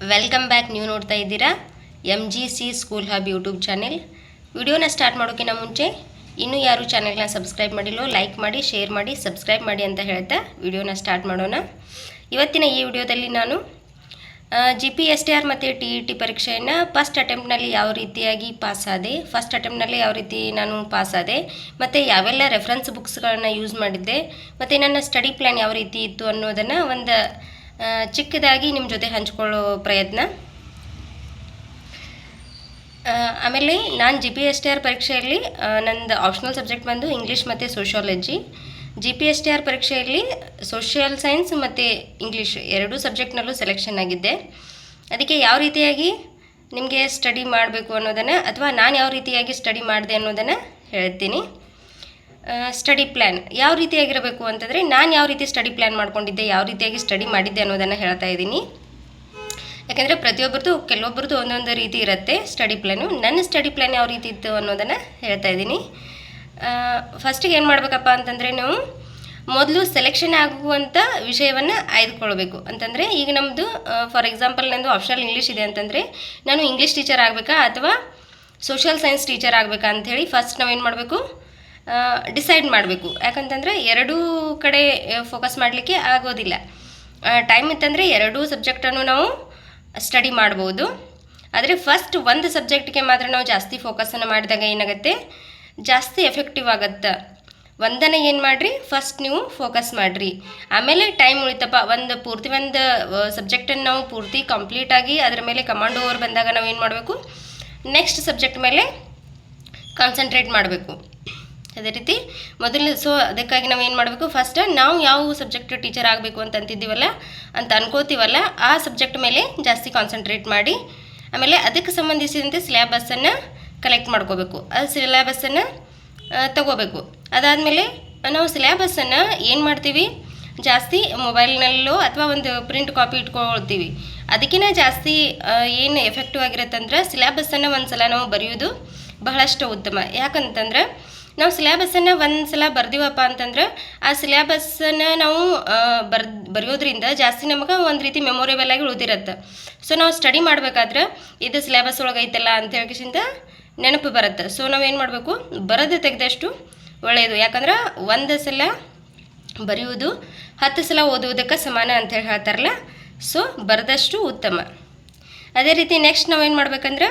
Welcome back ನೀವು ನೋಡ್ತಾ ಇದ್ದೀರಾ M G C school hub YouTube channel ವಿಡಿಯೋನ ಸ್ಟಾರ್ಟ್ ಮಾಡೋಕ್ಕಿಂತ ಮುಂಚೆ, ಇನ್ನೂ ಯಾರು ಚಾನೆಲ್ನ ಸಬ್ಸ್ಕ್ರೈಬ್ ಮಾಡಿಲ್ಲೋ ಲೈಕ್ ಮಾಡಿ ಶೇರ್ ಮಾಡಿ ಸಬ್ಸ್ಕ್ರೈಬ್ ಮಾಡಿ ಅಂತ ಹೇಳ್ತಾ ವಿಡಿಯೋನ ಸ್ಟಾರ್ಟ್ ಮಾಡೋಣ. ಇವತ್ತಿನ ಈ ವಿಡಿಯೋದಲ್ಲಿ ನಾನು G P S T R ಮತ್ತು ಟಿ ಇ ಟಿ ಪರೀಕ್ಷೆಯನ್ನು ಫಸ್ಟ್ ಅಟೆಂಪ್ಟ್ನಲ್ಲಿ ಯಾವ ರೀತಿಯಾಗಿ ಪಾಸ್ ಆದೆ ಫಸ್ಟ್ ಅಟೆಂಪ್ಟ್ನಲ್ಲಿ ಯಾವ ರೀತಿ ನಾನು ಪಾಸ್ ಆದೆ, ಮತ್ತು ಯಾವೆಲ್ಲ ರೆಫರೆನ್ಸ್ ಬುಕ್ಸ್ಗಳನ್ನ ಯೂಸ್ ಮಾಡಿದ್ದೆ, ಮತ್ತು ನನ್ನ ಸ್ಟಡಿ ಪ್ಲ್ಯಾನ್ ಯಾವ ರೀತಿ ಇತ್ತು ಅನ್ನೋದನ್ನು ಒಂದು ಚಿಕ್ಕದಾಗಿ ನಿಮ್ಮ ಜೊತೆ ಹಂಚ್ಕೊಳ್ಳೋ ಪ್ರಯತ್ನ. ಆಮೇಲೆ ನಾನು G P S T R ಪರೀಕ್ಷೆಯಲ್ಲಿ ನಂದು ಆಪ್ಷನಲ್ ಸಬ್ಜೆಕ್ಟ್ ಬಂದು ಇಂಗ್ಲೀಷ್ ಮತ್ತು sociology G P S T R ಪರೀಕ್ಷೆಯಲ್ಲಿ ಸೋಷಿಯಲ್ ಸೈನ್ಸ್ ಮತ್ತು ಇಂಗ್ಲೀಷ್ ಎರಡೂ ಸಬ್ಜೆಕ್ಟ್ನಲ್ಲೂ ಸೆಲೆಕ್ಷನ್ ಆಗಿದ್ದೆ. ಅದಕ್ಕೆ ಯಾವ ರೀತಿಯಾಗಿ ನಿಮಗೆ ಸ್ಟಡಿ ಮಾಡಬೇಕು ಅನ್ನೋದನ್ನು, ಅಥವಾ ನಾನು ಯಾವ ರೀತಿಯಾಗಿ ಸ್ಟಡಿ ಮಾಡಿದೆ ಅನ್ನೋದನ್ನು ಹೇಳ್ತೀನಿ. ಸ್ಟಡಿ ಪ್ಲ್ಯಾನ್ ಯಾವ ರೀತಿಯಾಗಿರಬೇಕು ಅಂತಂದರೆ ನಾನು ಯಾವ ರೀತಿ ಸ್ಟಡಿ ಪ್ಲ್ಯಾನ್ ಮಾಡ್ಕೊಂಡಿದ್ದೆ, ಯಾವ ರೀತಿಯಾಗಿ ಸ್ಟಡಿ ಮಾಡಿದ್ದೆ ಅನ್ನೋದನ್ನು ಹೇಳ್ತಾ ಇದ್ದೀನಿ. ಯಾಕೆಂದರೆ ಪ್ರತಿಯೊಬ್ಬರದ್ದು ಕೆಲವೊಬ್ಬರದ್ದು ಒಂದೊಂದು ರೀತಿ ಇರುತ್ತೆ ಸ್ಟಡಿ ಪ್ಲ್ಯಾನು ನನ್ನ ಸ್ಟಡಿ ಪ್ಲ್ಯಾನ್ ಯಾವ ರೀತಿ ಇತ್ತು ಅನ್ನೋದನ್ನು ಹೇಳ್ತಾ ಇದ್ದೀನಿ. ಫಸ್ಟಿಗೆ ಏನು ಮಾಡಬೇಕಪ್ಪ ಅಂತಂದರೆ ನಾವು ಮೊದಲು ಸೆಲೆಕ್ಷನ್ ಆಗುವಂಥ ವಿಷಯವನ್ನು ಆಯ್ದುಕೊಳ್ಬೇಕು. ಅಂತಂದರೆ ಈಗ ನಮ್ಮದು ಫಾರ್ ಎಕ್ಸಾಂಪಲ್ ನಂದು ಆಪ್ಷನಲ್ ಇಂಗ್ಲೀಷ್ ಇದೆ ಅಂತಂದರೆ ನಾನು ಇಂಗ್ಲೀಷ್ ಟೀಚರ್ ಆಗಬೇಕಾ ಅಥವಾ ಸೋಷಿಯಲ್ ಸೈನ್ಸ್ ಟೀಚರ್ ಆಗಬೇಕಾ ಅಂಥೇಳಿ ಫಸ್ಟ್ ನಾವೇನು ಮಾಡಬೇಕು? ಡಿಸೈಡ್ ಮಾಡಬೇಕು. ಯಾಕಂತಂದರೆ ಎರಡೂ ಕಡೆ ಫೋಕಸ್ ಮಾಡಲಿಕ್ಕೆ ಆಗೋದಿಲ್ಲ. ಟೈಮ್ ಇತ್ತಂದರೆ ಎರಡೂ ಸಬ್ಜೆಕ್ಟನ್ನು ನಾವು ಸ್ಟಡಿ ಮಾಡ್ಬೋದು. ಆದರೆ ಫಸ್ಟ್ ಒಂದು ಸಬ್ಜೆಕ್ಟ್ಗೆ ಮಾತ್ರ ನಾವು ಜಾಸ್ತಿ ಫೋಕಸನ್ನು ಮಾಡಿದಾಗ ಏನಾಗುತ್ತೆ? ಜಾಸ್ತಿ ಎಫೆಕ್ಟಿವ್ ಆಗುತ್ತೆ. ಒಂದನ್ನು ಏನು ಮಾಡಿರಿ? ಫಸ್ಟ್ ನೀವು ಫೋಕಸ್ ಮಾಡಿರಿ. ಆಮೇಲೆ ಟೈಮ್ ಉಳಿತಪ್ಪ. ಒಂದು ಪೂರ್ತಿ ಒಂದು ಸಬ್ಜೆಕ್ಟನ್ನು ನಾವು ಪೂರ್ತಿ ಕಂಪ್ಲೀಟಾಗಿ ಅದರ ಮೇಲೆ ಕಮಾಂಡ್ ಓವರ್ ಬಂದಾಗ ನಾವು ಏನು ಮಾಡಬೇಕು? ನೆಕ್ಸ್ಟ್ ಸಬ್ಜೆಕ್ಟ್ ಮೇಲೆ ಕಾನ್ಸಂಟ್ರೇಟ್ ಮಾಡಬೇಕು. ಅದೇ ರೀತಿ ಮೊದಲು ಸೊ ಅದಕ್ಕಾಗಿ ನಾವು ಏನು ಮಾಡಬೇಕು? ಫಸ್ಟ್ ನಾವು ಯಾವ ಸಬ್ಜೆಕ್ಟ್ ಟೀಚರ್ ಆಗಬೇಕು ಅಂತ ಅಂತಿದ್ದೀವಲ್ಲ, ಅಂತ ಅನ್ಕೋತೀವಲ್ಲ, ಆ ಸಬ್ಜೆಕ್ಟ್ ಮೇಲೆ ಜಾಸ್ತಿ ಕಾನ್ಸಂಟ್ರೇಟ್ ಮಾಡಿ, ಆಮೇಲೆ ಅದಕ್ಕೆ ಸಂಬಂಧಿಸಿದಂತೆ ಸಿಲೆಬಸ್ಸನ್ನು ಕಲೆಕ್ಟ್ ಮಾಡ್ಕೋಬೇಕು. ಆ ಸಿಲೆಬಸ್ಸನ್ನು ತಗೋಬೇಕು. ಅದಾದಮೇಲೆ ನಾವು ಸಿಲೆಬಸ್ಸನ್ನು ಏನು ಮಾಡ್ತೀವಿ? ಜಾಸ್ತಿ ಮೊಬೈಲ್ನಲ್ಲೋ ಅಥವಾ ಒಂದು ಪ್ರಿಂಟ್ ಕಾಪಿ ಇಟ್ಕೊಳ್ತೀವಿ. ಅದಕ್ಕಿಂತ ಜಾಸ್ತಿ ಏನು ಎಫೆಕ್ಟಿವ್ ಆಗಿರುತ್ತಂದ್ರೆ ಸಿಲೆಬಸ್ಸನ್ನು ಒಂದು ಸಲ ನಾವು ಬರೆಯೋದು ಬಹಳಷ್ಟು ಉತ್ತಮ. ಯಾಕಂತಂದ್ರೆ ನಾವು ಸಿಲೆಬಸ್ಸನ್ನು ಒಂದು ಸಲ ಬರ್ದೀವಪ್ಪ ಅಂತಂದ್ರೆ, ಆ ಸಿಲೆಬಸ್ಸನ್ನು ನಾವು ಬರ್ ಬರೆಯೋದ್ರಿಂದ ಜಾಸ್ತಿ ನಮಗೆ ಒಂದು ರೀತಿ ಮೆಮೊರೇಬಲ್ ಆಗಿ ಉಳಿದಿರುತ್ತೆ. ಸೊ ನಾವು ಸ್ಟಡಿ ಮಾಡಬೇಕಾದ್ರೆ ಇದು ಸಿಲೆಬಸ್ ಒಳಗೆ ಐತಲ್ಲ ಅಂತ ಹೇಳ್ಕಿಸಿಂದ ನೆನಪು ಬರುತ್ತೆ. ಸೊ ನಾವೇನು ಮಾಡಬೇಕು? ಬರೋದು ತೆಗೆದಷ್ಟು ಒಳ್ಳೆಯದು. ಯಾಕಂದ್ರೆ ಒಂದು ಸಲ ಬರೆಯುವುದು, ಹತ್ತು ಸಲ ಓದುವುದಕ್ಕೆ ಸಮಾನ ಅಂತ ಹೇಳಿ ಹೇಳ್ತಾರಲ್ಲ? ಸೊ ಬರೆದಷ್ಟು ಉತ್ತಮ. ಅದೇ ರೀತಿ ನೆಕ್ಸ್ಟ್ ನಾವೇನು ಮಾಡ್ಬೇಕಂದ್ರೆ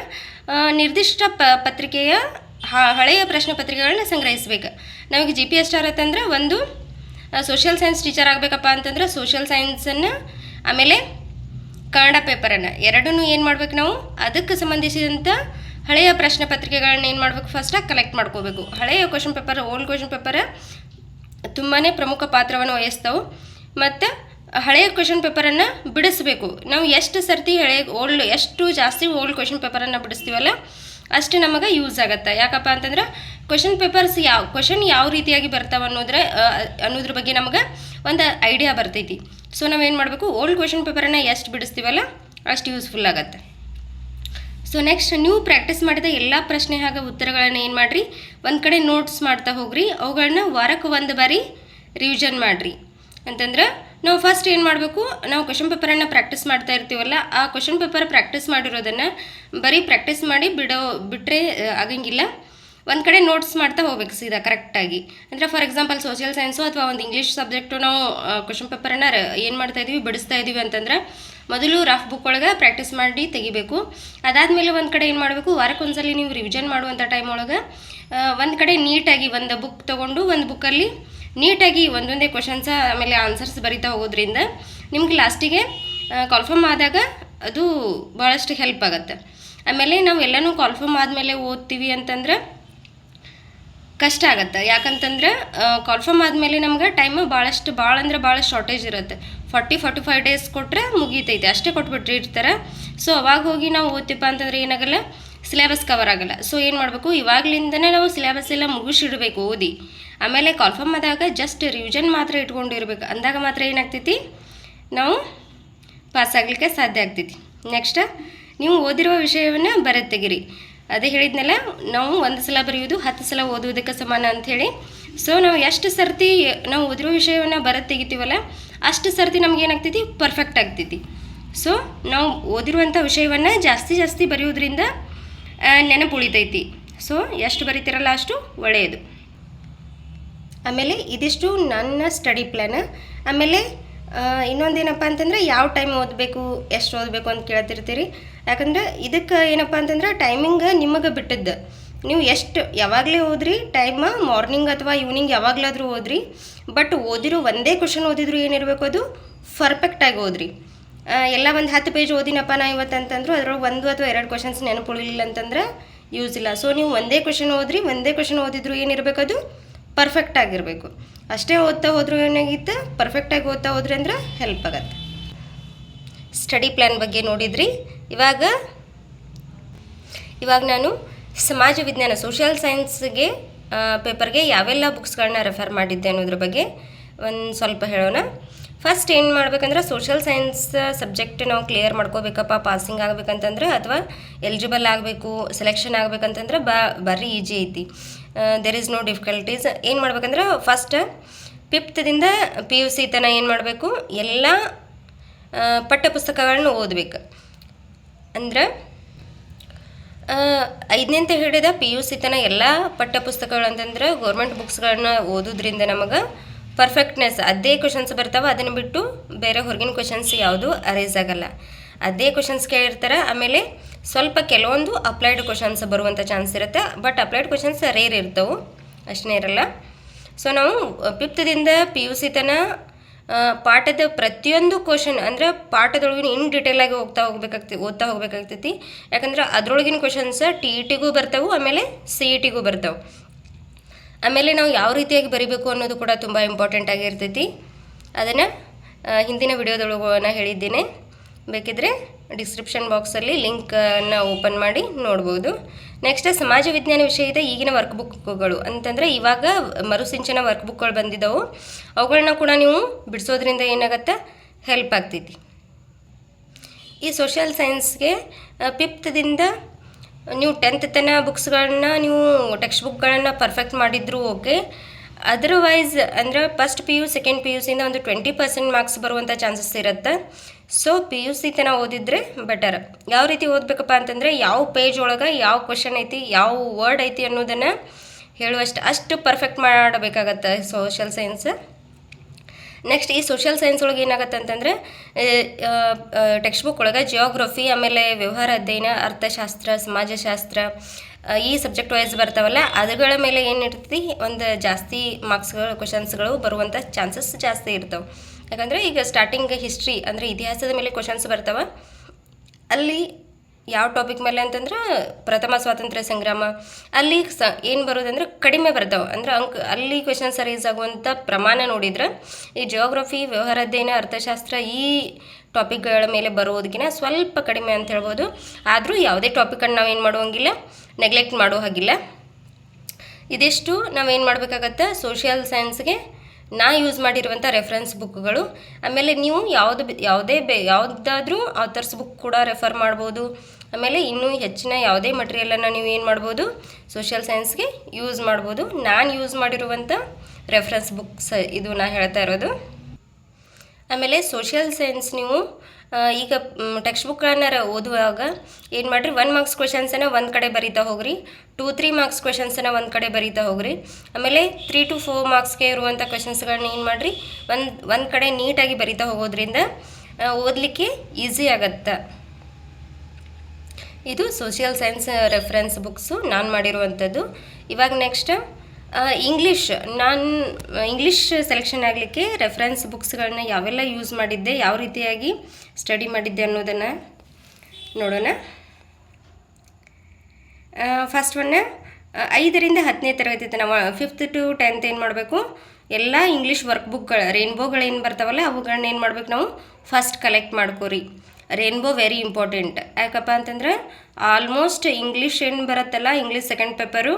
ನಿರ್ದಿಷ್ಟ ಪ, ಪತ್ರಿಕೆಯ ಹಳೆಯ ಪ್ರಶ್ನೆ ಪತ್ರಿಕೆಗಳನ್ನ ಸಂಗ್ರಹಿಸಬೇಕು. ನಮಗೆ ಜಿ ಪಿ ಎಸ್ ಸ್ಟಾರ್ ಅಂತಂದ್ರೆ ಒಂದು ಸೋಷಿಯಲ್ ಸೈನ್ಸ್ ಟೀಚರ್ ಆಗಬೇಕಪ್ಪ ಅಂತಂದ್ರೆ ಸೋಷಿಯಲ್ ಸೈನ್ಸನ್ನು ಆಮೇಲೆ ಕನ್ನಡ ಪೇಪರನ್ನು ಎರಡನ್ನು ಏನು ಮಾಡ್ಬೇಕು ನಾವು? ಅದಕ್ಕೆ ಸಂಬಂಧಿಸಿದಂಥ ಹಳೆಯ ಪ್ರಶ್ನೆ ಪತ್ರಿಕೆಗಳನ್ನ ಏನು ಮಾಡ್ಬೇಕು? ಫಸ್ಟಾಗಿ ಕಲೆಕ್ಟ್ ಮಾಡ್ಕೋಬೇಕು. ಹಳೆಯ question paper old question paper ತುಂಬಾ ಪ್ರಮುಖ ಪಾತ್ರವನ್ನು ವಹಿಸ್ತವೆ. ಮತ್ತು ಹಳೆಯ ಕ್ವಶನ್ ಪೇಪರನ್ನು ಬಿಡಿಸ್ಬೇಕು. ನಾವು ಎಷ್ಟು ಸರ್ತಿ ಹಳೆಯ ಓಲ್ಡ್ ಎಷ್ಟು ಜಾಸ್ತಿ ಓಲ್ಡ್ ಕ್ವಶನ್ ಪೇಪರನ್ನು ಬಿಡಿಸ್ತೀವಲ್ಲ ಅಷ್ಟು ನಮಗೆ ಯೂಸ್ ಆಗುತ್ತೆ. ಯಾಕಪ್ಪ ಅಂತಂದ್ರೆ ಕ್ವಶನ್ ಪೇಪರ್ಸ್ ಯಾವ ಕ್ವಶನ್ ಯಾವ ರೀತಿಯಾಗಿ ಬರ್ತಾವೆ ಅನ್ನೋದ್ರ ಅನ್ನೋದ್ರ ಬಗ್ಗೆ ನಮಗೆ ಒಂದು ಐಡಿಯಾ ಬರ್ತೈತಿ. ಸೊ ನಾವೇನು ಮಾಡಬೇಕು? ಓಲ್ಡ್ ಕ್ವಶನ್ ಪೇಪರನ್ನು ಎಷ್ಟು ಬಿಡಿಸ್ತೀವಲ್ಲ, ಅಷ್ಟು ಯೂಸ್ಫುಲ್ ಆಗುತ್ತೆ. ಸೊ ನೆಕ್ಸ್ಟ್ ನೀವು ಪ್ರಾಕ್ಟೀಸ್ ಮಾಡಿದ ಎಲ್ಲ ಪ್ರಶ್ನೆ ಹಾಗೆ ಉತ್ತರಗಳನ್ನು ಏನು ಮಾಡಿರಿ? ಒಂದು ಕಡೆ ನೋಟ್ಸ್ ಮಾಡ್ತಾ ಹೋಗ್ರಿ. ಅವುಗಳನ್ನ ವಾರಕ್ಕೆ ಒಂದು ಬಾರಿ ರಿವಿಷನ್ ಮಾಡಿರಿ. ಅಂತಂದ್ರೆ ನಾವು ಫಸ್ಟ್ ಏನು ಮಾಡಬೇಕು? ನಾವು ಕ್ವಶನ್ ಪೇಪರನ್ನು ಪ್ರಾಕ್ಟೀಸ್ ಮಾಡ್ತಾ ಇರ್ತೀವಲ್ಲ, ಆ ಕ್ವಶನ್ ಪೇಪರ್ ಪ್ರಾಕ್ಟೀಸ್ ಮಾಡಿರೋದನ್ನು ಬರೀ ಪ್ರಾಕ್ಟೀಸ್ ಮಾಡಿ ಬಿಡೋ ಬಿಟ್ಟರೆ ಆಗಂಗಿಲ್ಲ. ಒಂದು ಕಡೆ ನೋಟ್ಸ್ ಮಾಡ್ತಾ ಹೋಗ್ಬೇಕು ಸೀದಾ ಕರೆಕ್ಟಾಗಿ ಅಂದರೆ ಫಾರ್ ಎಕ್ಸಾಂಪಲ್ ಸೋಷಿಯಲ್ ಸೈನ್ಸು ಅಥವಾ ಒಂದು ಇಂಗ್ಲೀಷ್ ಸಬ್ಜೆಕ್ಟು ನಾವು ಕ್ವಶನ್ ಪೇಪರನ್ನು ಏನು ಮಾಡ್ತಾ ಇದ್ದೀವಿ ಬಿಡಿಸ್ತಾ ಇದೀವಿ ಅಂತಂದ್ರೆ ಮೊದಲು ರಫ್ ಬುಕ್ ಒಳಗೆ ಪ್ರಾಕ್ಟೀಸ್ ಮಾಡಿ ತೆಗಿಬೇಕು. ಅದಾದಮೇಲೆ ಒಂದು ಕಡೆ ಏನು ಮಾಡಬೇಕು? ವಾರಕ್ಕೊಂದ್ಸಲಿ ನೀವು ರಿವಿಷನ್ ಮಾಡುವಂಥ ಟೈಮ್ ಒಳಗೆ ಒಂದು ಕಡೆ ನೀಟಾಗಿ ಒಂದು ಬುಕ್ ತೊಗೊಂಡು, ಒಂದು ಬುಕ್ಕಲ್ಲಿ ನೀಟಾಗಿ ಒಂದೊಂದೇ ಕ್ವಶನ್ಸ ಆಮೇಲೆ ಆನ್ಸರ್ಸ್ ಬರಿತಾ ಹೋಗೋದ್ರಿಂದ ನಿಮ್ಗೆ ಲಾಸ್ಟಿಗೆ ಕಾಲ್ಫರ್ಮ್ ಆದಾಗ ಅದು ಭಾಳಷ್ಟು ಹೆಲ್ಪ್ ಆಗುತ್ತೆ. ಆಮೇಲೆ ನಾವು ಎಲ್ಲನೂ ಕಾಲ್ಫರ್ಮ್ ಆದಮೇಲೆ ಓದ್ತೀವಿ ಅಂತಂದ್ರೆ ಕಷ್ಟ ಆಗುತ್ತೆ. ಯಾಕಂತಂದ್ರೆ ಕಾಲ್ಫರ್ಮ್ ಆದಮೇಲೆ ನಮ್ಗೆ ಟೈಮ್ ಭಾಳಷ್ಟು ಭಾಳ ಅಂದ್ರೆ ಭಾಳ ಶಾರ್ಟೇಜ್ ಇರುತ್ತೆ. ಫಾರ್ಟಿ ಫಾರ್ಟಿ ಫೈವ್ ಡೇಸ್ ಕೊಟ್ಟರೆ ಮುಗೀತೈತೆ. ಅಷ್ಟೇ ಕೊಟ್ಬಿಟ್ಟಿರ್ತಾರೆ ಸೊ ಅವಾಗ ಹೋಗಿ ನಾವು ಓದ್ತಿಪ್ಪ ಅಂತಂದ್ರೆ ಏನಾಗಲ್ಲ ಸಿಲೆಬಸ್ ಕವರ್ ಆಗಲ್ಲ. ಸೊ ಏನು ಮಾಡಬೇಕು? ಇವಾಗಲಿಂದನೇ ನಾವು ಸಿಲೆಬಸ್ ಎಲ್ಲ ಮುಗಿಸಿಡಬೇಕು ಓದಿ. ಆಮೇಲೆ ಕನ್ಫರ್ಮ್ ಆದಾಗ ಜಸ್ಟ್ ರಿವಿಷನ್ ಮಾತ್ರ ಇಟ್ಕೊಂಡಿರ್ಬೇಕು. ಅಂದಾಗ ಮಾತ್ರ ಏನಾಗ್ತೈತಿ? ನಾವು ಪಾಸ್ ಆಗಲಿಕ್ಕೆ ಸಾಧ್ಯ ಆಗ್ತೈತಿ. ನೆಕ್ಸ್ಟ್ ನೀವು ಓದಿರುವ ವಿಷಯವನ್ನು ಬರೆದು ತೆಗಿರಿ. ಅದೇ ಹೇಳಿದ್ನಲ್ಲ, ನಾವು ಒಂದು ಸಲ ಬರೆಯೋದು ಹತ್ತು ಸಲ ಓದುವುದಕ್ಕೆ ಸಮಾನ ಅಂಥೇಳಿ. ಸೊ ನಾವು ಎಷ್ಟು ಸರ್ತಿ ನಾವು ಓದಿರೋ ವಿಷಯವನ್ನು ಬರೆದು ತೆಗಿತೀವಲ್ಲ, ಅಷ್ಟು ಸರ್ತಿ ನಮಗೇನಾಗ್ತೈತಿ ಪರ್ಫೆಕ್ಟ್ ಆಗ್ತೈತಿ. ಸೊ ನಾವು ಓದಿರುವಂಥ ವಿಷಯವನ್ನು ಜಾಸ್ತಿ ಜಾಸ್ತಿ ಬರೆಯೋದ್ರಿಂದ ನೆನಪು ಉಳಿತೈತಿ. ಸೊ ಎಷ್ಟು ಬರಿತೀರಲ್ಲ ಅಷ್ಟು ಒಳ್ಳೆಯದು. ಆಮೇಲೆ ಇದಿಷ್ಟು ನನ್ನ ಸ್ಟಡಿ ಪ್ಲ್ಯಾನ್ ಆಮೇಲೆ ಇನ್ನೊಂದೇನಪ್ಪ ಅಂತಂದ್ರೆ ಯಾವ ಟೈಮ್ ಓದಬೇಕು, ಎಷ್ಟು ಓದಬೇಕು ಅಂತ ಕೇಳ್ತಿರ್ತೀರಿ. ಯಾಕಂದ್ರೆ ಇದಕ್ಕೆ ಏನಪ್ಪ ಅಂತಂದ್ರೆ ಟೈಮಿಂಗ್ ನಿಮಗೆ ಬಿಟ್ಟದ್ದು. ನೀವು ಎಷ್ಟು ಯಾವಾಗಲೇ ಓದ್ರಿ ಟೈಮ್ ಮಾರ್ನಿಂಗ್ ಅಥವಾ ಈವ್ನಿಂಗ್ ಯಾವಾಗಲಾದರೂ ಓದ್ರಿ. ಬಟ್ ಓದಿರೋ ಒಂದೇ ಕ್ವಶನ್ ಓದಿದ್ರು ಏನಿರಬೇಕು ಅದು ಪರ್ಫೆಕ್ಟಾಗಿ ಓದ್ರಿ. ಎಲ್ಲ ಒಂದು ಹತ್ತು ಪೇಜ್ ಓದಿನಪ್ಪ ನಾ ಇವತ್ತು ಅಂತಂದ್ರು ಅದ್ರೊಳಗೆ ಒಂದು ಅಥವಾ ಎರಡು ಕ್ವಶನ್ಸ್ ನೆನಪು ಉಳಿಲಿಲ್ಲ ಅಂತಂದ್ರೆ ಯೂಸ್ ಇಲ್ಲ. ಸೊ ನೀವು ಒಂದೇ ಕ್ವಶನ್ ಓದ್ರಿ, ಒಂದೇ ಕ್ವಶನ್ ಓದಿದ್ರು ಏನಿರಬೇಕು ಅದು ಪರ್ಫೆಕ್ಟ್ ಆಗಿರಬೇಕು. ಅಷ್ಟೇ ಓದ್ತಾ ಹೋದ್ರು ಏನಾಗಿತ್ತು? ಪರ್ಫೆಕ್ಟಾಗಿ ಓದ್ತಾ ಹೋದ್ರಿ ಅಂದ್ರೆ ಹೆಲ್ಪ್ ಆಗತ್ತೆ. ಸ್ಟಡಿ ಪ್ಲ್ಯಾನ್ ಬಗ್ಗೆ ನೋಡಿದ್ರಿ. ಇವಾಗ ಇವಾಗ ನಾನು ಸಮಾಜ ವಿಜ್ಞಾನ ಸೋಷಿಯಲ್ ಸೈನ್ಸ್ಗೆ ಪೇಪರ್ಗೆ ಯಾವೆಲ್ಲ ಬುಕ್ಸ್ಗಳನ್ನ ರೆಫರ್ ಮಾಡಿದ್ದೆ ಅನ್ನೋದ್ರ ಬಗ್ಗೆ ಒಂದು ಸ್ವಲ್ಪ ಹೇಳೋಣ. ಫಸ್ಟ್ ಏನು ಮಾಡ್ಬೇಕಂದ್ರೆ ಸೋಷಿಯಲ್ ಸೈನ್ಸ್ ಸಬ್ಜೆಕ್ಟ್ ನಾವು ಕ್ಲಿಯರ್ ಮಾಡ್ಕೋಬೇಕಪ್ಪ ಪಾಸಿಂಗ್ ಆಗಬೇಕಂತಂದ್ರೆ ಅಥವಾ ಎಲಿಜಿಬಲ್ ಆಗಬೇಕು ಸೆಲೆಕ್ಷನ್ ಆಗಬೇಕಂತಂದ್ರೆ ಬ ಬರೀ ಈಜಿ ಐತಿ. ದೆರ್ ಈಸ್ ನೋ ಡಿಫಿಕಲ್ಟೀಸ್ ಏನು ಮಾಡ್ಬೇಕಂದ್ರೆ ಫಸ್ಟ್ ಫಿಫ್ತ್ದಿಂದ ಪಿ ಯು ಸಿ ತನಕ ಏನು ಮಾಡಬೇಕು? ಎಲ್ಲ ಪಠ್ಯಪುಸ್ತಕಗಳನ್ನ ಓದಬೇಕು. ಅಂದ್ರೆ ಐದನೇಂತ ಹಿಡಿದ ಪಿ ಯು ಸಿ ತನ ಎಲ್ಲ ಪಠ್ಯಪುಸ್ತಕಗಳು ಅಂತಂದ್ರೆ ಗೌರ್ಮೆಂಟ್ ಬುಕ್ಸ್ಗಳನ್ನ ಓದೋದ್ರಿಂದ ನಮಗೆ ಪರ್ಫೆಕ್ಟ್ನೆಸ್ ಅದೇ ಕ್ವಶನ್ಸ್ ಬರ್ತಾವೆ, ಅದನ್ನು ಬಿಟ್ಟು ಬೇರೆ ಹೊರಗಿನ ಕ್ವಶನ್ಸ್ ಯಾವುದು ಅರೇಸ್ ಆಗಲ್ಲ. ಅದೇ ಕ್ವಶನ್ಸ್ ಕೇಳಿರ್ತಾರೆ, ಆಮೇಲೆ ಸ್ವಲ್ಪ ಕೆಲವೊಂದು ಅಪ್ಲೈಡ್ ಕ್ವಶನ್ಸ್ ಬರುವಂಥ ಚಾನ್ಸ್ ಇರುತ್ತೆ. ಬಟ್ ಅಪ್ಲೈಡ್ ಕ್ವಶನ್ಸ್ ರೇರ್ ಇರ್ತವೆ ಅಷ್ಟೇ ಇರಲ್ಲ. ಸೊ ನಾವು ಪಿಪ್ತದಿಂದ ಪಿ ಯು ಸಿ ತನ ಪಾಠದ ಪ್ರತಿಯೊಂದು ಕ್ವಶನ್ ಅಂದರೆ ಪಾಠದೊಳಗಿನ ಇನ್ ಡಿಟೇಲಾಗಿ ಹೋಗ್ತಾ ಹೋಗ್ಬೇಕಾಗ್ತಿ, ಓದ್ತಾ ಹೋಗ್ಬೇಕಾಗ್ತೈತಿ. ಯಾಕಂದ್ರೆ ಅದರೊಳಗಿನ ಕ್ವಶನ್ಸ್ ಟಿ ಇ ಟಿಗೂ ಬರ್ತಾವೆ, ಆಮೇಲೆ ಸಿ ಇ ಟಿಗೂ ಬರ್ತಾವೆ. ಆಮೇಲೆ ನಾವು ಯಾವ ರೀತಿಯಾಗಿ ಬರಿಬೇಕು ಅನ್ನೋದು ಕೂಡ ತುಂಬ ಇಂಪಾರ್ಟೆಂಟ್ ಆಗಿರ್ತೈತಿ ಅದನ್ನು ಹಿಂದಿನ ವಿಡಿಯೋದೊಳಗೆ ನಾನು ಹೇಳಿದ್ದೇನೆ. ಬೇಕಿದ್ರೆ ಡಿಸ್ಕ್ರಿಪ್ಷನ್ ಬಾಕ್ಸಲ್ಲಿ ಲಿಂಕನ್ನು ಓಪನ್ ಮಾಡಿ ನೋಡ್ಬೋದು. ನೆಕ್ಸ್ಟ್ ಸಮಾಜ ವಿಜ್ಞಾನ ವಿಷಯದ ಈಗಿನ ವರ್ಕ್ ಬುಕ್ಗಳು ಅಂತಂದರೆ ಇವಾಗ ಮರುಸಿಂಚನ ವರ್ಕ್ ಬುಕ್ಗಳು ಬಂದಿದ್ದವು ಅವುಗಳನ್ನ ಕೂಡ ನೀವು ಬಿಡಿಸೋದ್ರಿಂದ ಏನಾಗತ್ತೆ? ಹೆಲ್ಪ್ ಆಗ್ತೈತಿ. ಈ ಸೋಷಿಯಲ್ ಸೈನ್ಸ್ಗೆ ಫಿಫ್ತ್ದಿಂದ ನೀವು ಟೆಂತ್ ತನ ಬುಕ್ಸ್ಗಳನ್ನ ನೀವು ಟೆಕ್ಸ್ಟ್ ಬುಕ್ಗಳನ್ನು ಪರ್ಫೆಕ್ಟ್ ಮಾಡಿದ್ರು ಓಕೆ ಅದರ್ವೈಸ್ ಅಂದ್ರೆ first P U second P U ಸಿಯಿಂದ ಒಂದು ಟ್ವೆಂಟಿ ಪರ್ಸೆಂಟ್ ಮಾರ್ಕ್ಸ್ ಬರುವಂಥ ಚಾನ್ಸಸ್ ಇರುತ್ತೆ. ಸೊ ಪಿ ಯು ಸಿ ತನ ಓದಿದ್ರೆ ಬೆಟರ್ ಯಾವ ರೀತಿ ಓದಬೇಕಪ್ಪ ಅಂತಂದರೆ ಯಾವ ಪೇಜ್ ಒಳಗೆ ಯಾವ ಕ್ವಶನ್ ಐತಿ, ಯಾವ ವರ್ಡ್ ಐತಿ ಅನ್ನೋದನ್ನು ಹೇಳುವಷ್ಟು ಅಷ್ಟು ಪರ್ಫೆಕ್ಟ್ ಮಾಡಬೇಕಾಗತ್ತೆ ಸೋಷಿಯಲ್ ಸೈನ್ಸ್ ನೆಕ್ಸ್ಟ್ ಈ ಸೋಷಿಯಲ್ ಸೈನ್ಸ್ ಒಳಗೆ ಏನಾಗುತ್ತೆ ಅಂತಂದರೆ ಟೆಕ್ಸ್ಟ್ ಬುಕ್ ಒಳಗೆ ಜಿಯೋಗ್ರಫಿ ಆಮೇಲೆ ವ್ಯವಹಾರ ಅಧ್ಯಯನ, ಅರ್ಥಶಾಸ್ತ್ರ, ಸಮಾಜಶಾಸ್ತ್ರ ಈ ಸಬ್ಜೆಕ್ಟ್ ವೈಸ್ ಬರ್ತಾವಲ್ಲ ಅದುಗಳ ಮೇಲೆ ಏನಿರ್ತೈತಿ ಒಂದು ಜಾಸ್ತಿ ಮಾರ್ಕ್ಸ್ಗಳು ಕ್ವಶನ್ಸ್ಗಳು ಬರುವಂಥ ಚಾನ್ಸಸ್ ಜಾಸ್ತಿ ಇರ್ತವೆ. ಯಾಕಂದರೆ ಈಗ ಸ್ಟಾರ್ಟಿಂಗ್ ಹಿಸ್ಟ್ರಿ ಅಂದರೆ ಇತಿಹಾಸದ ಮೇಲೆ ಕ್ವಶನ್ಸ್ ಬರ್ತಾವೆ. ಅಲ್ಲಿ ಯಾವ ಟಾಪಿಕ್ ಮೇಲೆ ಅಂತಂದ್ರೆ ಪ್ರಥಮ ಸ್ವಾತಂತ್ರ್ಯ ಸಂಗ್ರಾಮ. ಅಲ್ಲಿ ಸ ಏನು ಬರೋದಂದ್ರೆ ಕಡಿಮೆ ಬರ್ತಾವೆ ಅಂದ್ರೆ ಅಂಕ್ ಅಲ್ಲಿ ಕ್ವೆಶನ್ ಸರೀಸ್ ಆಗುವಂಥ ಪ್ರಮಾಣ ನೋಡಿದ್ರೆ ಈ ಜಿಯೋಗ್ರಫಿ ವ್ಯವಹಾರ ಅಧ್ಯಯನ ಅರ್ಥಶಾಸ್ತ್ರ ಈ ಟಾಪಿಕ್ಗಳ ಮೇಲೆ ಬರೋದಕ್ಕಿಂತ ಸ್ವಲ್ಪ ಕಡಿಮೆ ಅಂತ ಹೇಳ್ಬೋದು. ಆದರೂ ಯಾವುದೇ ಟಾಪಿಕನ್ನು ನಾವೇನು ಮಾಡುವಂಗಿಲ್ಲ ನೆಗ್ಲೆಕ್ಟ್ ಮಾಡೋ ಹಾಗಿಲ್ಲ. ಇದಿಷ್ಟು ನಾವೇನು ಮಾಡಬೇಕಾಗತ್ತೆ? ಸೋಷಿಯಲ್ ಸೈನ್ಸ್ಗೆ ನಾ ಯೂಸ್ ಮಾಡಿರುವಂಥ ರೆಫರೆನ್ಸ್ ಬುಕ್ಗಳು ಆಮೇಲೆ ನೀವು ಯಾವುದು ಯಾವುದೇ ಬೇ, ಯಾವುದಾದ್ರೂ ಆಥರ್ಸ್ ಬುಕ್ ಕೂಡ ರೆಫರ್ ಮಾಡ್ಬೋದು. ಆಮೇಲೆ ಇನ್ನೂ ಹೆಚ್ಚಿನ ಯಾವುದೇ ಮಟೀರಿಯಲನ್ನು ನೀವು ಏನು ಮಾಡ್ಬೋದು? ಸೋಷಿಯಲ್ ಸೈನ್ಸ್ಗೆ ಯೂಸ್ ಮಾಡ್ಬೋದು. ನಾನು ಯೂಸ್ ಮಾಡಿರುವಂಥ ರೆಫರೆನ್ಸ್ ಬುಕ್ಸ್ ಇದು ನಾ ಹೇಳ್ತಾ ಇರೋದು. ಆಮೇಲೆ ಸೋಷಿಯಲ್ ಸೈನ್ಸ್ ನೀವು ಈಗ ಟೆಕ್ಸ್ಟ್ ಬುಕ್ಗಳನ್ನ ಓದುವಾಗ ಏನು ಮಾಡಿರಿ ಒನ್ ಮಾರ್ಕ್ಸ್ ಕ್ವೆಶನ್ಸನ್ನು ಒಂದು ಕಡೆ ಬರೀತಾ ಹೋಗ್ರಿ ಟೂ ತ್ರೀ ಮಾರ್ಕ್ಸ್ ಕ್ವೆಶನ್ಸನ್ನು ಒಂದು ಕಡೆ ಬರೀತಾ ಹೋಗ್ರಿ. ಆಮೇಲೆ ತ್ರೀ ಟು ಫೋರ್ ಮಾರ್ಕ್ಸ್ಗೆ ಇರುವಂಥ ಕ್ವೆಶನ್ಸ್ಗಳನ್ನ ಏನು ಮಾಡಿರಿ, ಒಂದು ಒಂದು ಕಡೆ ನೀಟಾಗಿ ಬರೀತಾ ಹೋಗೋದ್ರಿಂದ ಓದಲಿಕ್ಕೆ ಈಸಿ ಆಗತ್ತೆ. ಇದು ಸೋಷಿಯಲ್ ಸೈನ್ಸ್ ರೆಫರೆನ್ಸ್ ಬುಕ್ಸು ನಾನು ಮಾಡಿರುವಂಥದ್ದು ಇವಾಗ ನೆಕ್ಸ್ಟ್ ಇಂಗ್ಲೀಷ್ ನಾನು ಇಂಗ್ಲೀಷ್ ಸೆಲೆಕ್ಷನ್ ಆಗಲಿಕ್ಕೆ ರೆಫರೆನ್ಸ್ ಬುಕ್ಸ್ಗಳನ್ನ ಯಾವೆಲ್ಲ ಯೂಸ್ ಮಾಡಿದ್ದೆ, ಯಾವ ರೀತಿಯಾಗಿ ಸ್ಟಡಿ ಮಾಡಿದ್ದೆ ಅನ್ನೋದನ್ನು ನೋಡೋಣ. ಫಸ್ಟ್ ಒನ್ ಐದರಿಂದ ಹತ್ತನೇ ತರಗತಿ ತನಕ ಫಿಫ್ತ್ ಟು ಟೆಂತ್ ಏನು ಮಾಡಬೇಕು? ಎಲ್ಲ ಇಂಗ್ಲೀಷ್ ವರ್ಕ್ ಬುಕ್ಗಳು ಏನು ಬರ್ತಾವಲ್ಲ ಅವುಗಳನ್ನ ಏನು ಮಾಡ್ಬೇಕು ನಾವು? ಫಸ್ಟ್ ಕಲೆಕ್ಟ್ ಮಾಡ್ಕೋರಿ. ರೇನ್ಬೋ ವೆರಿ ಇಂಪಾರ್ಟೆಂಟ್ ಯಾಕಪ್ಪ ಅಂತಂದ್ರೆ ಆಲ್ಮೋಸ್ಟ್ ಇಂಗ್ಲೀಷ್ ಏನು ಬರುತ್ತಲ್ಲ ಇಂಗ್ಲೀಷ್ ಸೆಕೆಂಡ್ ಪೇಪರು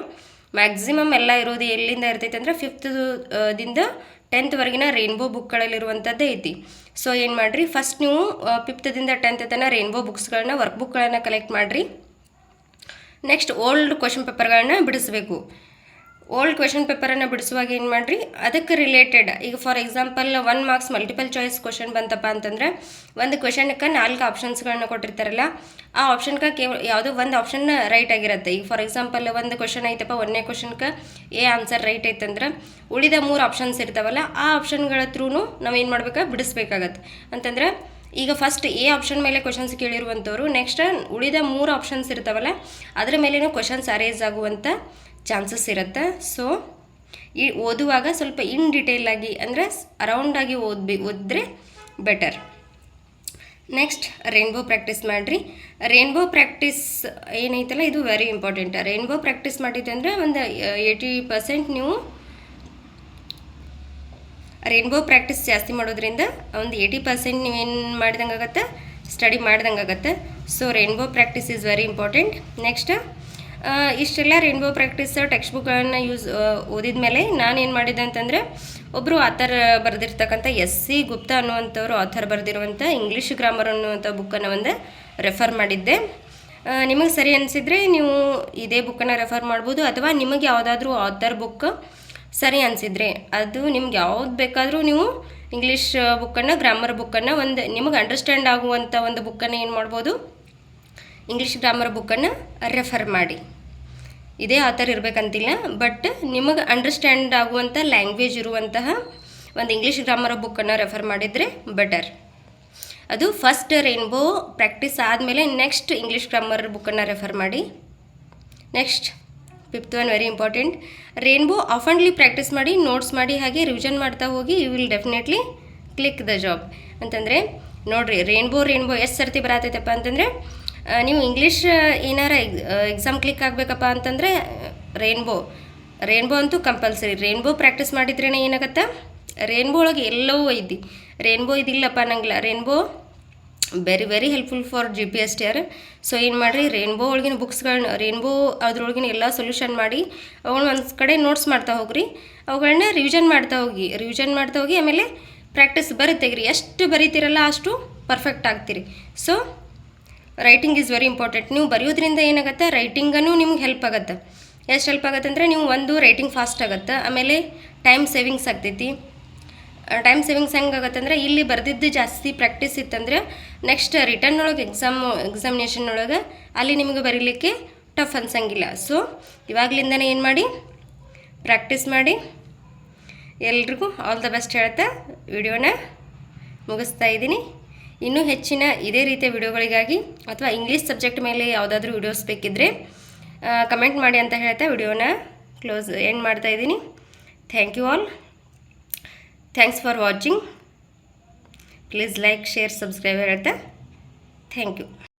ಮ್ಯಾಕ್ಸಿಮಮ್ ಎಲ್ಲ ಇರೋದು ಎಲ್ಲಿಂದ ಇರ್ತೈತೆ ಅಂದ್ರೆ ಫಿಫ್ತ್ ದಿಂದ ಟೆಂತ್ವರೆಗಿನ ರೇನ್ಬೋ ಬುಕ್ಗಳಲ್ಲಿರುವಂಥದ್ದೇ ಐತಿ. ಸೊ ಏನು ಮಾಡಿರಿ? ಫಸ್ಟ್ ನೀವು ಫಿಫ್ತ್ದಿಂದ ಟೆಂತ್ ತನಕ ರೇನ್ಬೋ ಬುಕ್ಸ್ಗಳನ್ನ ವರ್ಕ್ ಬುಕ್ಗಳನ್ನು ಕಲೆಕ್ಟ್ ಮಾಡಿರಿ. ನೆಕ್ಸ್ಟ್ ಓಲ್ಡ್ ಕ್ವಶನ್ ಪೇಪರ್ಗಳನ್ನ ಬಿಡಿಸ್ಬೇಕು. ಓಲ್ಡ್ ಕ್ವೆಶನ್ ಪೇಪರನ್ನು ಬಿಡಿಸುವಾಗ ಏನು ಮಾಡಿರಿ? ಅದಕ್ಕೆ ರಿಲೇಟೆಡ್ ಈಗ for example one marks multiple choice question ಬಂತಪ್ಪ ಅಂತಂದ್ರೆ, ಒಂದು ಕ್ವೆಶನ್ಕ ನಾಲ್ಕು ಆಪ್ಷನ್ಸ್ಗಳನ್ನ ಕೊಟ್ಟಿರ್ತಾರಲ್ಲ, ಆ ಆಪ್ಷನ್ಗೆ ಕೇವಲ ಯಾವುದೋ ಒಂದು ಆಪ್ಷನ್ ರೈಟ್ ಆಗಿರುತ್ತೆ. ಈಗ ಫಾರ್ ಎಕ್ಸಾಂಪಲ್ ಒಂದು ಕ್ವೆಶನ್ ಐತಪ್ಪ, ಒಂದನೇ ಕ್ವೆಶನ್ಕ ಎ ಆನ್ಸರ್ ರೈಟ್ ಐತಂದ್ರೆ, ಉಳಿದ ಮೂರು ಆಪ್ಷನ್ಸ್ ಇರ್ತಾವಲ್ಲ, ಆ ಆಪ್ಷನ್ಗಳ ಥ್ರೂ ನಾವು ಏನು ಮಾಡ್ಬೇಕು? ಬಿಡಿಸ್ಬೇಕಾಗತ್ತೆ. ಅಂತಂದ್ರೆ, ಈಗ ಫಸ್ಟ್ ಎ ಆಪ್ಷನ್ ಮೇಲೆ ಕ್ವಶನ್ಸ್ ಕೇಳಿರುವಂಥವ್ರು ನೆಕ್ಸ್ಟ್ ಉಳಿದ ಮೂರು ಆಪ್ಷನ್ಸ್ ಇರ್ತಾವಲ್ಲ, ಅದರ ಮೇಲೇನೂ ಕ್ವಶನ್ಸ್ ಅರೇಸ್ ಆಗುವಂಥ ಚಾನ್ಸಸ್ ಇರುತ್ತೆ. ಸೊ ಈ ಓದುವಾಗ ಸ್ವಲ್ಪ ಇನ್ ಡಿಟೇಲ್ ಆಗಿ, ಅಂದರೆ ಅರೌಂಡಾಗಿ ಓದ್ಬಿ, ಓದಿದ್ರೆ ಬೆಟರ್ ನೆಕ್ಸ್ಟ್ ರೇನ್ಬೋ ಪ್ರಾಕ್ಟೀಸ್ ಮಾಡಿರಿ. ರೇನ್ಬೋ ಪ್ರಾಕ್ಟೀಸ್ ಏನೈತಲ್ಲ, ಇದು ವೆರಿ ಇಂಪಾರ್ಟೆಂಟ್ ರೇನ್ಬೋ ಪ್ರಾಕ್ಟೀಸ್ ಮಾಡಿದ್ದೆ ಅಂದರೆ ಒಂದು ಏಯ್ಟಿ ಪರ್ಸೆಂಟ್ ನೀವು ರೇನ್ಬೋ ಪ್ರಾಕ್ಟೀಸ್ ಜಾಸ್ತಿ ಮಾಡೋದ್ರಿಂದ ಒಂದು ಏಯ್ಟಿ ಪರ್ಸೆಂಟ್ ನೀವೇನು ಮಾಡಿದಂಗೆ ಆಗತ್ತೆ ಸ್ಟಡಿ ಮಾಡ್ದಂಗೆ ಆಗತ್ತೆ so rainbow practice is very important next ಇಷ್ಟೆಲ್ಲ ರೇನ್ಬೋ ಪ್ರಾಕ್ಟೀಸ್ ಟೆಕ್ಸ್ಟ್ ಬುಕ್ಗಳನ್ನು ಯೂಸ್ ಓದಿದ ಮೇಲೆ ನಾನು ಏನು ಮಾಡಿದೆ ಅಂತಂದರೆ ಒಬ್ಬರು ಆಥರ್ ಬರೆದಿರ್ತಕ್ಕಂಥ ಎಸ್ ಸಿ ಗುಪ್ತಾ ಅನ್ನುವಂಥವ್ರು ಆಥರ್ ಬರೆದಿರುವಂಥ ಇಂಗ್ಲೀಷ್ ಗ್ರಾಮರ್ ಅನ್ನುವಂಥ ಬುಕ್ಕನ್ನು ಒಂದು ರೆಫರ್ ಮಾಡಿದ್ದೆ. ನಿಮಗೆ ಸರಿ ಅನಿಸಿದರೆ ನೀವು ಇದೇ ಬುಕ್ಕನ್ನು ರೆಫರ್ ಮಾಡ್ಬೋದು, ಅಥವಾ ನಿಮಗೆ ಯಾವುದಾದ್ರೂ ಆಥರ್ ಬುಕ್ ಸರಿ ಅನಿಸಿದರೆ, ಅದು ನಿಮ್ಗೆ ಯಾವ್ದು ಬೇಕಾದರೂ ನೀವು ಇಂಗ್ಲೀಷ್ ಬುಕ್ಕನ್ನು ಗ್ರಾಮರ್ ಬುಕ್ಕನ್ನು ಒಂದು ನಿಮಗೆ ಅಂಡರ್ಸ್ಟ್ಯಾಂಡ್ ಆಗುವಂಥ ಒಂದು ಬುಕ್ಕನ್ನು ಏನು ಮಾಡ್ಬೋದು ಇಂಗ್ಲೀಷ್ ಗ್ರಾಮರ್ ಬುಕ್ಕನ್ನು ರೆಫರ್ ಮಾಡಿ. ಇದೇ ಆ ಥರ ಇರಬೇಕಂತಿಲ್ಲ ಬಟ್ ನಿಮಗೆ ಅಂಡರ್ಸ್ಟ್ಯಾಂಡ್ ಆಗುವಂಥ ಲ್ಯಾಂಗ್ವೇಜ್ ಇರುವಂತಹ ಒಂದು ಇಂಗ್ಲೀಷ್ ಗ್ರಾಮರ್ ಬುಕ್ಕನ್ನು ರೆಫರ್ ಮಾಡಿದರೆ ಬೆಟರ್ ಅದು ಫಸ್ಟ್ ರೇನ್ಬೋ ಪ್ರಾಕ್ಟೀಸ್ ಆದಮೇಲೆ ನೆಕ್ಸ್ಟ್ ಇಂಗ್ಲೀಷ್ ಗ್ರಾಮರ್ ಬುಕ್ಕನ್ನು ರೆಫರ್ ಮಾಡಿ. Next fifth one very important rainbow ಆಫನ್ಲಿ practice ಮಾಡಿ ನೋಟ್ಸ್ ಮಾಡಿ, ಹಾಗೆ ರಿವಿಷನ್ ಮಾಡ್ತಾ ಹೋಗಿ you will definitely click the job ಅಂತಂದರೆ, ನೋಡಿರಿ ರೇನ್ಬೋ ರೇನ್ಬೋ ಎಷ್ಟು ಸರ್ತಿ ಬರತೈತಪ್ಪ ಅಂತಂದರೆ ನೀವು ಇಂಗ್ಲೀಷ್ ಏನಾರ ಎಕ್ಸಾಮ್ ಕ್ಲಿಕ್ ಆಗಬೇಕಪ್ಪ ಅಂತಂದರೆ ರೇನ್ಬೋ ರೇನ್ಬೋ ಅಂತೂ ಕಂಪಲ್ಸರಿ ರೇನ್ಬೋ ಪ್ರಾಕ್ಟೀಸ್ ಮಾಡಿದ್ರೇ ಏನಾಗತ್ತೆ? ರೇನ್ಬೋ ಒಳಗೆ ಎಲ್ಲವೂ ಐತಿ. ರೇನ್ಬೋ ಇದಿಲ್ಲಪ್ಪ ಅನ್ನಂಗಿಲ್ಲ rainbow very very helpful for G P S T R so ಏನು ಮಾಡಿರಿ? ರೇನ್ಬೋ ಒಳಗಿನ ಬುಕ್ಸ್ಗಳನ್ನ ರೇನ್ಬೋ ಅದ್ರೊಳಗಿನ ಎಲ್ಲ ಸೊಲ್ಯೂಷನ್ ಮಾಡಿ ಅವುಗಳನ್ನ ಒಂದು ಕಡೆ ನೋಟ್ಸ್ ಮಾಡ್ತಾ ಹೋಗ್ರಿ. ಅವುಗಳನ್ನ ರಿವಿಷನ್ ಮಾಡ್ತಾ ಹೋಗಿ ರಿವಿಷನ್ ಮಾಡ್ತಾ ಹೋಗಿ ಆಮೇಲೆ ಪ್ರಾಕ್ಟೀಸ್ ಬರುತ್ತೆಗ್ರಿ ಎಷ್ಟು ಬರೀತಿರಲ್ಲ ಅಷ್ಟು perfect ಆಗ್ತೀರಿ. So writing is very important ನೀವು ಬರೆಯೋದ್ರಿಂದ ಏನಾಗುತ್ತೆ? ರೈಟಿಂಗನ್ನು ನಿಮ್ಗೆ ಹೆಲ್ಪ್ ಆಗುತ್ತೆ. ಎಷ್ಟು ಹೆಲ್ಪ್ ಆಗುತ್ತೆ ಅಂದರೆ ನೀವು ಒಂದು ರೈಟಿಂಗ್ ಫಾಸ್ಟ್ ಆಗುತ್ತೆ. ಆಮೇಲೆ ಟೈಮ್ ಸೇವಿಂಗ್ಸ್ ಆಗ್ತೈತಿ. ಟೈಮ್ ಸೇವಿಂಗ್ಸ್ ಹೆಂಗಾಗತ್ತೆ ಅಂದರೆ ಇಲ್ಲಿ ಬರೆದಿದ್ದು ಜಾಸ್ತಿ ಪ್ರಾಕ್ಟೀಸ್ ಇತ್ತಂದರೆ ನೆಕ್ಸ್ಟ್ ರಿಟರ್ನ್ ಒಳಗೆ ಎಕ್ಸಾಮ್ ಎಕ್ಸಾಮಿನೇಷನ್ ಒಳಗೆ ಅಲ್ಲಿ ನಿಮಗೆ ಬರೀಲಿಕ್ಕೆ ಟಫ್ ಅನ್ಸಂಗಿಲ್ಲ. ಸೊ ಇವಾಗಲಿಂದನೇ ಏನು ಮಾಡಿ? ಪ್ರಾಕ್ಟೀಸ್ ಮಾಡಿ. ಎಲ್ರಿಗೂ ಆಲ್ ದ ಬೆಸ್ಟ್ ಹೇಳ್ತಾ ವಿಡಿಯೋನ ಮುಗಿಸ್ತಾ ಇದ್ದೀನಿ. ಇನ್ನೂ ಹೆಚ್ಚಿನ ಇದೇ ರೀತಿಯ ವಿಡಿಯೋಗಳಿಗಾಗಿ ಅಥವಾ ಇಂಗ್ಲೀಷ್ ಸಬ್ಜೆಕ್ಟ್ ಮೇಲೆ ಯಾವುದಾದ್ರೂ ವಿಡಿಯೋಸ್ ಬೇಕಿದ್ದರೆ ಕಮೆಂಟ್ ಮಾಡಿ ಅಂತ ಹೇಳ್ತಾ ವಿಡಿಯೋನ ಕ್ಲೋಸ್ ಎಂಡ್ ಮಾಡ್ತಾ ಇದ್ದೀನಿ. Thank you all thanks for watching please like share subscribe ಹೇಳ್ತಾ. Thank you